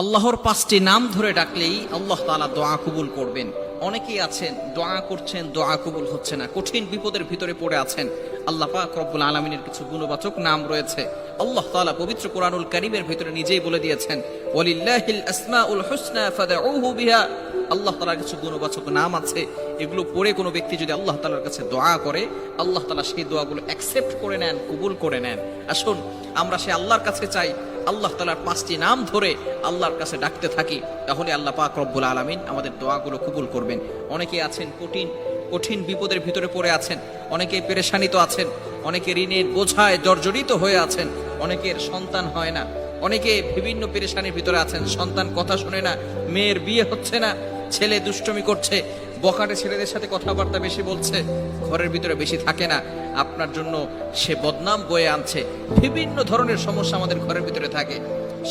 আল্লাহর পাঁচটি নাম ধরে ডাকলেই আল্লাহ তালা দোয়া কবুল করবেন। অনেকেই আছেন, দোয়া করছেন, দোয়া কবুল হচ্ছে না। কঠিন বিপদের ভিতরে পড়ে আছেন। আল্লাহ পাক রব্বুল আলমিনের কিছু গুণবাচক নাম রয়েছে। আল্লাহ তাআলা পবিত্র কোরআনুল কারীমের ভিতরে নিজেই বলে দিয়েছেন আল্লাহ তাআলার কিছু গুণবাচক নাম আছে। এগুলো পড়ে কোনো ব্যক্তি যদি আল্লাহ তালার কাছে দোয়া করে, আল্লাহ তালা সেই দোয়াগুলো অ্যাকসেপ্ট করে নেন, কবুল করে নেন। আসুন, আমরা সে আল্লাহর কাছে চাই। আল্লাহ তালার পাঁচটি নাম ধরে আল্লাহর কাছে ডাকতে থাকি, তাহলে আল্লাহ পাক রব্বুল আলমিন আমাদের দোয়াগুলো কবুল করবেন। অনেকে আছেন কঠিন কঠিন বিপদের ভিতরে পড়ে আছেন অনেকে পেরেশানিত আছেন, অনেকে ঋণের বোঝায় জর্জরিত হয়ে আছেন, অনেকের সন্তান হয় না, অনেকে বিভিন্ন পেরেশানির ভিতরে আছেন, সন্তান কথা শোনে না, মেয়ের বিয়ে হচ্ছে না, ছেলে দুষ্টমি করছে বখাটে ছেলেদের সাথে কথাবার্তা বেশি বলছে, ঘরের ভিতরে বেশি থাকে না। আপনার জন্য সে বদনাম বয়ে আনছে। বিভিন্ন ধরনের সমস্যা আমাদের ঘরের ভিতরে থাকে।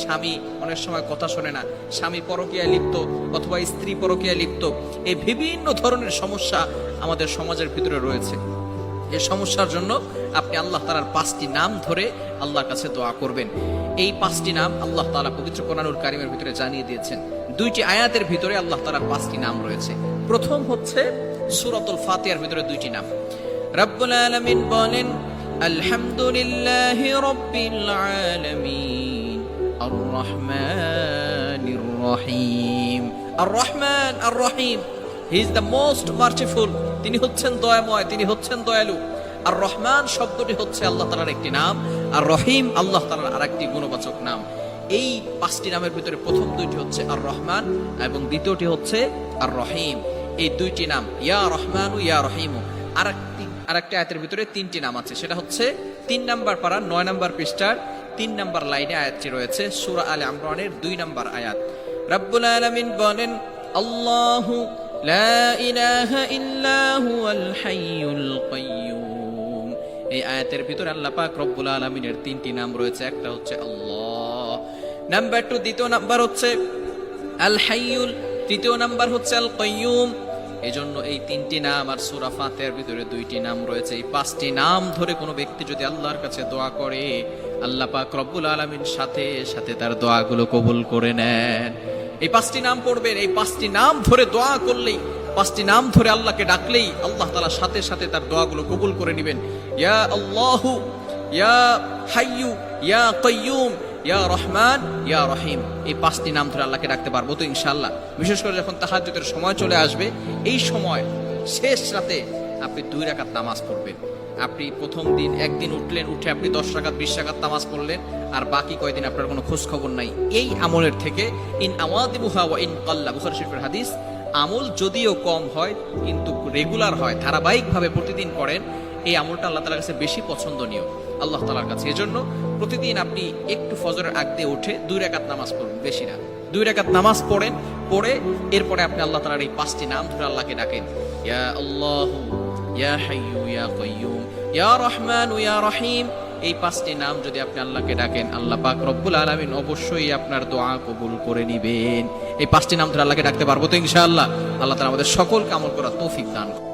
স্বামী অনেক সময় কথা শোনে না। স্বামী পরকীয়ায় লিপ্ত অথবা স্ত্রী পরকীয়ায় লিপ্ত। এই বিভিন্ন ধরনের সমস্যা আমাদের সমাজের ভিতরে রয়েছে। এই সমস্যার জন্য আপনি আল্লাহ তালার পাঁচটি নাম ধরে আল্লাহর কাছে দোয়া করবেন। এই পাঁচটি নাম আল্লাহ তালা পবিত্র কোরআনুল কারিমের ভিতরে জানিয়ে দিয়েছেন। দুইটি আয়াতের ভিতরে আল্লাহ তালার পাঁচটি নাম রয়েছে। প্রথম হচ্ছে সুরাতুল ফাতিহার ভিতরে দুইটি নাম। রব্বুল আলামিন বলেন, আলহামদুলিল্লাহি রাব্বিল আলামিন আর রহমানির রহিম। আর রহমান আর রহিম he is the most merciful তিনি হচ্ছেন দয়াময়, তিনি হচ্ছেন দয়ালু। আর রহমান শব্দটি হচ্ছে আল্লাহ তালার একটি নাম, আর রহিম আল্লাহ তালার আর একটি গুণবাচক নাম। এই পাঁচটি নামের ভিতরে প্রথম দুইটি হচ্ছে আর রহমান এবং দ্বিতীয়টি হচ্ছে আর রহিম। এই দুইটি নাম, ইয়া রহমানু ইয়া রহিমু। আর একটি আর একটি আয়াতের ভিতরে তিনটি নাম আছে। সেটা হচ্ছে তিন নাম্বার পারা, নয় নাম্বার পৃষ্ঠার তিন নাম্বার লাইনে আয়াতটি রয়েছে, সুরা আলে আমরানের দুই নাম্বার আয়াত। রব্বুল আলামিন বলেন, আল্লাহু লা ইলাহা ইল্লা হুয়াল হাইয়ুল কাইয়্যুম এই আয়াতের ভিতরে আল্লাহ পাক রব্বুল আলামিনের তিনটি নাম রয়েছে। একটা হচ্ছে আল্লাহ। নাম্বার টু দ্বিতীয় নাম্বার হচ্ছে আল হাইয়ুল। তৃতীয় নাম্বার হচ্ছে আল কাইয়্যুম এজন্য এই তিনটি নাম আর সূরা ফাতিহার ভিতরে দুইটি নাম রয়েছে। এই পাঁচটি নাম ধরে কোনো ব্যক্তি যদি আল্লাহর কাছে দোয়া করে, আল্লাহ পাক রব্বুল আলামিন সাথে সাথে তার দোয়াগুলো কবুল করে নেন। এই পাঁচটি নাম পড়বেন, এই পাঁচটি নাম ধরে দোয়া করলেই, পাঁচটি নাম ধরে আল্লাহকে ডাকলেই আল্লাহ তালা সাথে সাথে তার দোয়াগুলো কবুল করে নেবেন। ইয়া আল্লাহু, ইয়া হাইয়ু, ইয়া কাইয়ুম, ইয়া রহমান, ইয়া রহিম। এই পাঁচটি নাম ধরে আল্লাহকে ডাকতে পারব তো ইনশাআল্লাহ। বিশেষ করে যখন তাহাজ্জুদের সময় চলে আসবে, এই সময় শেষ রাতে আপনি দুই রাকাত নামাজ পড়বেন। আপনি প্রথম দিন একদিন উঠলেন, উঠে আপনি দশ রাকাত, বিশ রাকাত নামাজ পড়লেন, আর বাকি কয়দিন আপনার কোনো খোঁজ খবর নাই। এই আমলের থেকে, ইন আমাদিবুহা ওয়া ইন শরীফের হাদিস, আমল যদিও কম হয়, কিন্তু রেগুলার হয়, ধারাবাহিকভাবে প্রতিদিন করেন, এই আমলটা আল্লাহ তালার কাছে বেশি পছন্দনীয়। আল্লাহ তালার কাছে এজন্য প্রতিদিন আপনি একটু ফজরের আগ দিয়ে উঠে দুই রেখাত নামাজ পড়ুন, বেশি না। দুই রেখাত নামাজ পড়েন, পড়ে এরপরে আপনি আল্লাহ তালার এই পাঁচটি নাম ধরে আল্লাহকে ডাকেন। ইয়া আল্লাহ ইয়া রহমান, ইয়া রহিম। এই পাঁচটি নাম যদি আপনি আল্লাহকে ডাকেন, আল্লাহ পাক রব্বুল আলামিন অবশ্যই আপনার দোয়া কবুল করে নিবেন। এই পাঁচটি নাম ধরে আল্লাহকে ডাকতে পারব তো ইনশাআল্লাহ? আল্লাহ তাআলা আমাদের সকল আমল করা তৌফিক দান।